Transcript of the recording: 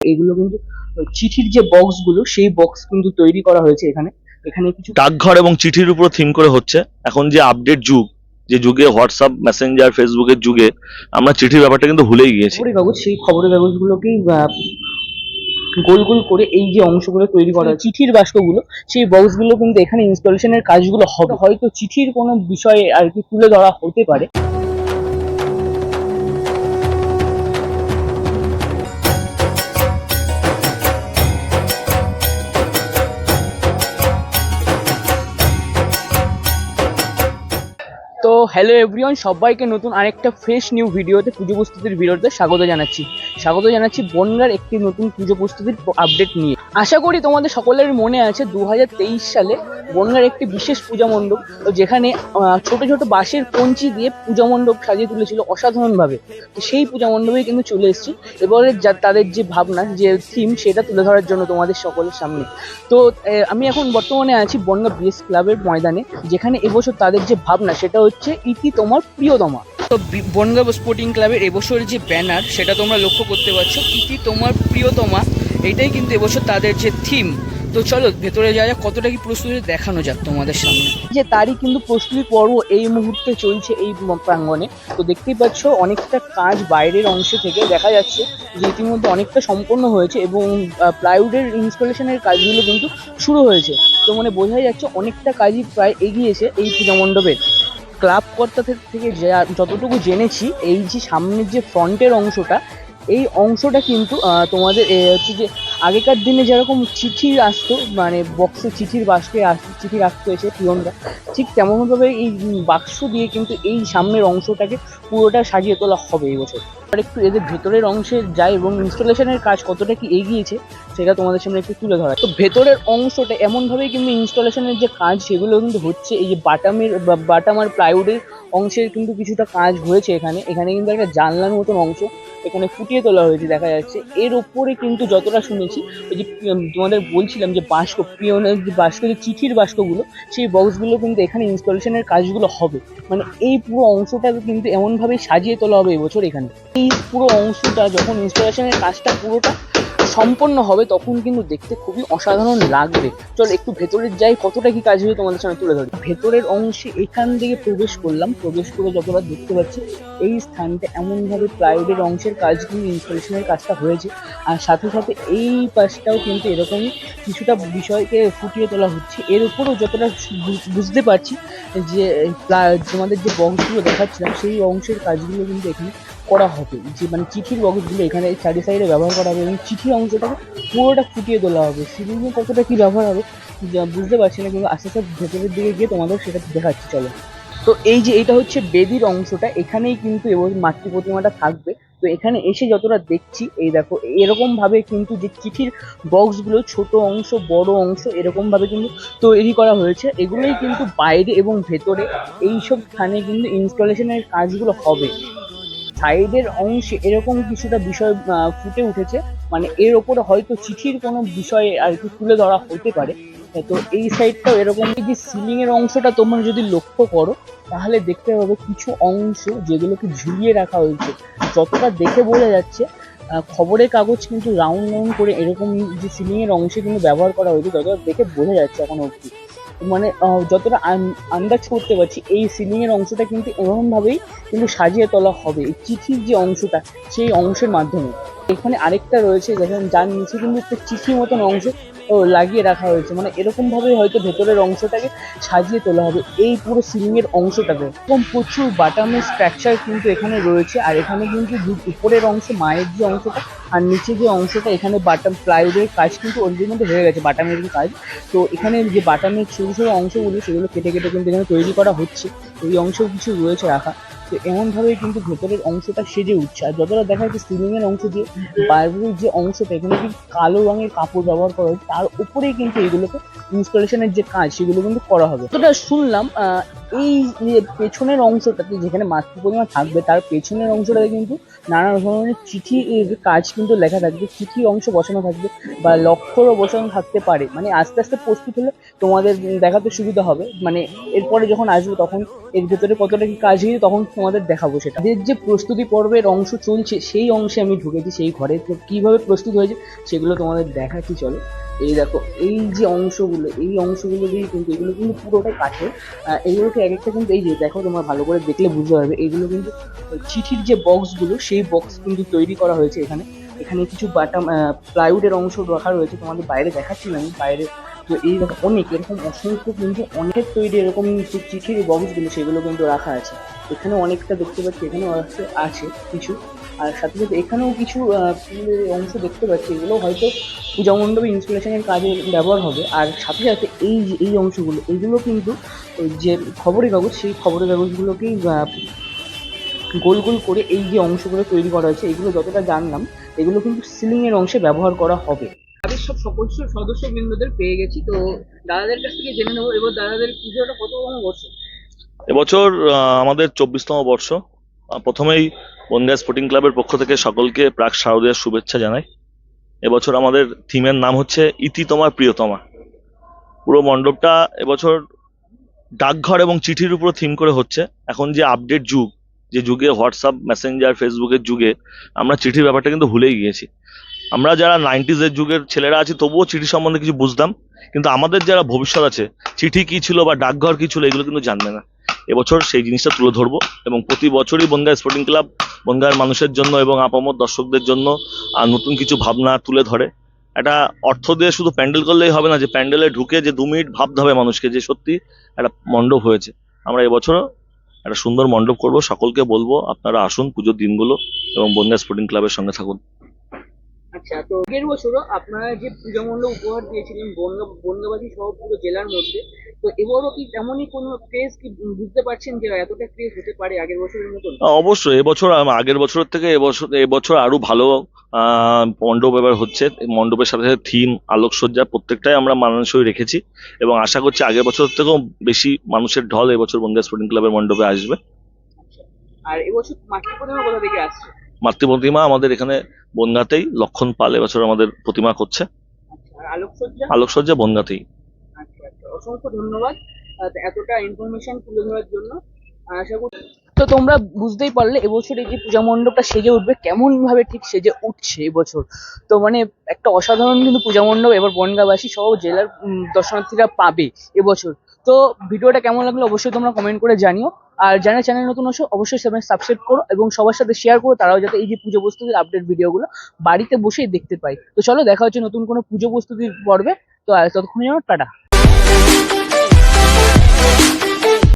এগুলো কিন্তু চিঠির যে বক্সগুলো সেই বক্স কিন্তু তৈরি করা হয়েছে এখানে। এখানে কিছু ডাকঘর এবং চিঠির উপর থিম করে হচ্ছে। এখন যে আপডেট যুগ যে যুগে হোয়াটসঅ্যাপ মেসেঞ্জার ফেসবুকের যুগে আমরা চিঠির ব্যাপারটা কিন্তু ভুলেই গিয়েছি। খবরের কাগজ সেই খবরের কাগজগুলোকেই গোল গোল করে এই যে অংশগুলো তৈরি করা চিঠির বাষ্পগুলো সেই বক্সগুলো কিন্তু এখানে ইনস্টলেশনের কাজগুলো হবে। হয়তো চিঠির কোনো বিষয়ে আর কি তুলে ধরা হতে পারে। হ্যালো এভরিওয়ান সবাইকে নতুন আরেকটা ফ্রেশ নিউ ভিডিওতে পুজো প্রস্তুতির ভিডিওতে স্বাগত জানাচ্ছি। স্বাগত জানাচ্ছি বনগার একটি নতুন পুজো প্রস্তুতির আপডেট নিয়ে। আশা করি তোমাদের সকলের মনে আছে দু হাজার তেইশ সালে বনগার একটি বিশেষ পূজা মণ্ডপ যেখানে ছোট ছোট বাঁশের কঞ্চি দিয়ে পূজা মণ্ডপ সাজিয়ে তুলেছিল অসাধারণভাবে। তো সেই পূজা মণ্ডপেই কিন্তু চলে এসেছি। এবারে যা, তাদের যে ভাবনা, যে থিম সেটা তুলে ধরার জন্য তোমাদের সকলের সামনে। তো আমি এখন বর্তমানে আছি বনগা বিএস ক্লাবের ময়দানে, যেখানে এবছর তাদের যে ভাবনা, সেটা হচ্ছে ইতি তোমার প্রিয়তমা। তো বি- বনগা স্পোর্টিং ক্লাবের এবছরের যে ব্যানার সেটা তোমরা লক্ষ্য করতে পারছ। ইতি তোমার প্রিয়তমা এটাই কিন্তু এবছর তাদের যে থিম তো চলো, ভেতরে যাওয়া যাক কতটা কি প্রস্তুতি দেখানো যাক তোমাদের সামনে। যে তারই কিন্তু প্রস্তুতি পর্ব এই মুহূর্তে চলছে এই প্রাঙ্গণে। তো দেখতেই পাচ্ছ, অনেকটা কাজ বাইরের অংশ থেকে দেখা যাচ্ছে যে ইতিমধ্যে অনেকটা সম্পন্ন হয়েছে এবং প্লাইউডের ইনস্টলেশনের কাজগুলো কিন্তু শুরু হয়েছে। তো মানে বোঝাই যাচ্ছে, অনেকটা কাজই প্রায় এগিয়েছে এই পূজা মণ্ডপের। ক্লাব কর্তা থেকে যতটুকু জেনেছি, এই যে সামনের যে ফ্রন্টের অংশটা, এই অংশটা কিন্তু তোমাদের হচ্ছে যে আগেকার দিনে যেরকম চিঠি আসতো মানে বক্সে চিঠির বাক্সে চিঠি রাখতো এসে পিয়নরা, ঠিক তেমনভাবে এই বাক্স দিয়ে কিন্তু এই সামনের অংশটাকে পুরোটা সাজিয়ে তোলা হবে এই বছর। আর একটু এদের ভেতরের অংশে যায় এবং ইনস্টলেশনের কাজ কতটা কি এগিয়েছে, সেটা তোমাদের সামনে একটু তুলে ধরা তো ভেতরের অংশটা এমনভাবেই কিন্তু ইনস্টলেশনের যে কাজ, সেগুলো কিন্তু হচ্ছে এই যে বাটামের, বা- বাটাম আর প্লাইউডের অংশের কিন্তু কিছুটা কাজ হয়েছে এখানে। এখানে কিন্তু একটা জানলার মতন অংশ এখানে ফুটিয়ে তোলা হয়েছে, দেখা যাচ্ছে। এর ওপরে কিন্তু যতটা শুনেছি, ওই যে তোমাদের বলছিলাম যে বাস্ক পিওনের যে বাস্ক, যে চিঠির বাস্কগুলো, সেই বক্সগুলো কিন্তু এখানে ইনস্টলেশনের কাজগুলো হবে। মানে এই পুরো অংশটাকে কিন্তু এমনভাবে সাজিয়ে তোলা হবে এবছর এখানে। এই পুরো অংশটা যখন ইনস্টলেশনের কাজটা পুরোটা সম্পন্ন হবে তখন কিন্তু দেখতে খুবই অসাধারণ লাগবে। চল একটু ভেতরের যাই, কতটা কি কাজ হয়ে তোমাদের সামনে তুলে ধরি। ভেতরের অংশে এখান থেকে প্রবেশ করলাম, প্রবেশ করে যতবার দেখতে পাচ্ছি, এই স্থানটা এমনভাবে প্লাইউডের অংশের কাজ কিন্তু ইনস্টলেশনের কাজটা হয়েছে। আর সাথে সাথে এই পাশটাও কিন্তু এরকমই কিছুটা বিষয়কে ফুটিয়ে তোলা হচ্ছে। এর উপরেও যতটা বুঝতে পারছি যে তোমাদের যে বক্সগুলো দেখাচ্ছিলাম, সেই অংশের কাজগুলো কিন্তু এখানে করা হবে। যে মানে চিঠির বক্সগুলো এখানে চারি সাইডে ব্যবহার করা হবে এবং চিঠির অংশটাকে পুরোটা ফুটিয়ে তোলা হবে। সিলিংয়ে কতটা কী ব্যবহার হবে বুঝতে পারছি না, কিন্তু আস্তে আস্তে ভেতরের দিকে গিয়ে তোমাদের সেটা দেখাচ্ছি, চলো। তো এই যে এটা হচ্ছে বেদির অংশটা, এখানেই কিন্তু এবার মাতৃ প্রতিমাটা থাকবে। তো এখানে এসে যতটা দেখছি, এই দেখো, এরকমভাবে কিন্তু যে চিঠির বক্সগুলো ছোট অংশ, বড় অংশ, এরকমভাবে কিন্তু তৈরি করা হয়েছে। এগুলোই কিন্তু বাইরে এবং ভেতরে এইসব স্থানে কিন্তু ইনস্টলেশনের কাজগুলো হবে। সাইডের অংশে এরকম কিছুটা বিষয় ফুটে উঠেছে। মানে এর ওপরে হয়তো চিঠির কোনো বিষয়ে আর কি তুলে ধরা হতে পারে। তো এই সাইডটাও এরকম। যে সিলিং এর অংশটা তোমরা যদি লক্ষ্য করো, তাহলে দেখতে পাবে কিছু অংশ যেগুলোকে ঝুলিয়ে রাখা হয়েছে। যতটা দেখে বোঝা যাচ্ছে খবরের কাগজ কিন্তু রাউন্ড রাউন্ড করে এরকম যে সিলিং এর অংশে কিন্তু ব্যবহার করা হয়েছে, যতটা দেখে বোঝা যাচ্ছে এখন অবধি। মানে যতটা আন- আন্দাজ করতে পারছি, এই সিলিংয়ের অংশটা কিন্তু এরকমভাবেই কিন্তু সাজিয়ে তোলা হবে। চিঠির যে অংশটা, সেই অংশের মাধ্যমে। এখানে আরেকটা রয়েছে, যেখানে যার নিচে কিন্তু একটা চিঠি মতন অংশ। লাগিয়ে রাখা হয়েছে। মানে এরকম ভাবে হয়তো ভেতরের অংশটাকে সাজিয়ে তোলা হবে। এই পুরো সিলিং এর অংশটাকে। এরকম প্রচুর বাটামের স্ট্রাকচার কিন্তু এখানে রয়েছে। আর এখানে কিন্তু দু- উপরের অংশ, মায়ের যে অংশটা আর নিচে যে অংশটা, এখানে বাটাম প্লাইউডের কাজ কিন্তু মধ্যে হয়ে গেছে বাটামের কাজ। তো এখানে যে বাটামের ছোটো ছোটো অংশগুলো, সেগুলো কেটে কেটে কিন্তু এখানে তৈরি করা হচ্ছে। এই অংশ কিছু রয়েছে রাখা। তো এমনভাবেই কিন্তু ভেতরের অংশটা সেজে উঠছে। আর যতটা দেখা যাচ্ছে সিলিংয়ের অংশ দিয়ে, বাইরের যে অংশটা, এখানে কিন্তু কালো রঙের কাপড় ব্যবহার করা হয়েছে, তার উপরেই কিন্তু এগুলোকে ইনস্টলেশনের যে কাজ, সেগুলো কিন্তু করা হবে। যতটা শুনলাম এই পেছনের অংশটাতে যেখানে মাতৃ প্রতিমা থাকবে, তার পেছনের অংশটাতে কিন্তু নানা ধরনের চিঠি কাজ কিন্তু লেখা থাকবে, চিঠি অংশ বসানো থাকবে বা লক্ষ্যরও বসানো থাকতে পারে। মানে আস্তে আস্তে প্রস্তুত হলে তোমাদের দেখাতে সুবিধা হবে। মানে এরপরে যখন আসবে তখন এর ভেতরে কতটা কি কাজ হয়েছে তখন তোমাদের দেখাবো সেটা। যে প্রস্তুতি পর্বের অংশ চলছে, সেই অংশে আমি ঢুকেছি, সেই ঘরে কীভাবে প্রস্তুত হয়েছে সেগুলো তোমাদের দেখাচ্ছি, চলো। এই দেখো এই যে অংশগুলো এই অংশগুলো দিয়ে কিন্তু এগুলো কিন্তু পুরোটাই কাঠের। আহ, এইগুলোকে এক একটা কিন্তু এই যে দেখো তোমরা ভালো করে দেখলে বুঝতে পারবে এইগুলো কিন্তু চিঠির যে বক্সগুলো সেই বক্স কিন্তু তৈরি করা হয়েছে এখানে। এখানে কিছু বাটাম প্লাইউডের অংশ রাখা রয়েছে তোমাদের বাইরে দেখাচ্ছি আমি বাইরে। তো এই দেখো অনেক এরকম অসংখ্য কিন্তু অনেক তৈরি এরকম যে চিঠির বক্সগুলো সেগুলো কিন্তু রাখা আছে। এখানে অনেকটা দেখতে পাচ্ছি এখানে আছে কিছু। আর সাথে সাথে এখানেও কিছু ফুলের অংশ দেখতে পাচ্ছি এগুলো হয়তো পূজা মণ্ডপে ইনস্টলেশনের কাজে ব্যবহার হবে। আর সাথে সাথে এই যে এই অংশগুলো এইগুলো কিন্তু যে খবরের কাগজ সেই খবরের কাগজগুলোকেই গোল গোল করে এই যে অংশগুলো তৈরি করা হয়েছে এগুলো যতটা জানলাম এগুলো কিন্তু সিলিংয়ের অংশে ব্যবহার করা হবে। তাদের সব সকল সদস্য বৃন্দদের পেয়ে গেছি তো দাদাদের কাছ থেকে জেনে নেব এবার দাদাদের পুজোটা কততম বর্ষ এবছর আমাদের চব্বিশতম বর্ষ। প্রথমেই বনগাঁ স্পোর্টিং ক্লাবের পক্ষ থেকে সকলকে প্রাক শারদীয়ার শুভেচ্ছা জানাই। এবছর আমাদের থিমের নাম হচ্ছে ইতি তোমার প্রিয়তমা। পুরো মণ্ডপটা এবছর ডাকঘর এবং চিঠির উপর থিম করে হচ্ছে। এখন যে আপডেট যুগ, যে যুগে হোয়াটসঅ্যাপ মেসেঞ্জার ফেসবুকের যুগে আমরা চিঠির ব্যাপারটা কিন্তু ভুলেই গিয়েছি। আমরা যারা নাইনটিজের যুগের ছেলেরা আছি, তবুও চিঠি সম্বন্ধে কিছু বুঝতাম, কিন্তু আমাদের যারা ভবিষ্যৎ আছে, চিঠি কি ছিল বা ডাকঘর কি ছিল, এগুলো কিন্তু জানবে না। এবছর সেই জিনিসটা তুলে ধরবো এবং প্রতি বছরই বনগাঁ স্পোর্টিং ক্লাব বনগাঁর মানুষের জন্য এবং আপামর দর্শকদের জন্য নতুন কিছু ভাবনা তুলে ধরে। একটা অর্থ দিয়ে শুধু প্যান্ডেল করলেই হবে না, যে প্যান্ডেলে ঢুকে যে দু মিনিট ভাবতে হবে মানুষকে যে সত্যি একটা মণ্ডপ হয়েছে। আমরা এবছরও একটা সুন্দর মণ্ডপ করব। সকলকে বলব, আপনারা আসুন পুজোর দিনগুলো এবং বনগাঁ স্পোর্টিং ক্লাবের সঙ্গে থাকুন। আচ্ছা তো আগের বছরও আপনারা যে পূজা মণ্ডপ উপহার দিয়েছিলেন বনগা বনগাবাসী সহ পুরো জেলার মধ্যে তো এবারও কি তেমনই কোনো ক্রেজ কি বুঝতে পারছেন যে এতটা ক্রেজ হতে পারে আগের বছরের মতন? অবশ্যই এবছর আগের বছরের থেকে এবছর এবছর আরও ভালো আহ, মণ্ডপ এবার হচ্ছে। মণ্ডপের সাথে সাথে থিম আলোকসজ্জা প্রত্যেকটাই আমরা মানানসই রেখেছি এবং আশা করছি আগের বছর থেকেও বেশি মানুষের ঢল এবছর বনগাঁ স্পোর্টিং ক্লাবের মণ্ডপে আসবে। আর এবছর মাতৃ প্রতিমা কোথা থেকে আসছে মাতৃ প্রতিমা আমাদের এখানে বনগাঁতেই লক্ষণ পাল এবছর আমাদের প্রতিমা করছে। আচ্ছা আর আলোকসজ্জা? আলোকসজ্জা বনগাঁতেই। আচ্ছা আচ্ছা অসংখ্য ধন্যবাদ এতটা ইনফরমেশন তুলে ধরার জন্য। আশা করি তো তোমরা বুঝতেই পারলে এবছর এই যে পূজা মণ্ডপটা সেজে উঠবে কেমন ভাবে ঠিক সেজে উঠছে এবছর? তো মানে একটা অসাধারণ কিন্তু পূজা মণ্ডপ এবার বনগাঁবাসী সহ জেলার দর্শনার্থীরা পাবে এবছর। তো ভিডিওটা কেমন লাগল অবশ্যই তোমরা কমেন্ট করে জানিও। আর যারা চ্যানেল নতুন আসো অবশ্যই সাবস্ক্রাইব করো এবং সবার সাথে শেয়ার করো, তারাও যাতে এই যে পুজো প্রস্তুতির আপডেট ভিডিওগুলো বাড়িতে বসেই দেখতে পাই তো চলো দেখা হচ্ছে নতুন কোনো পুজো প্রস্তুতির পর্বে। তো ততক্ষণ যেন টাটা।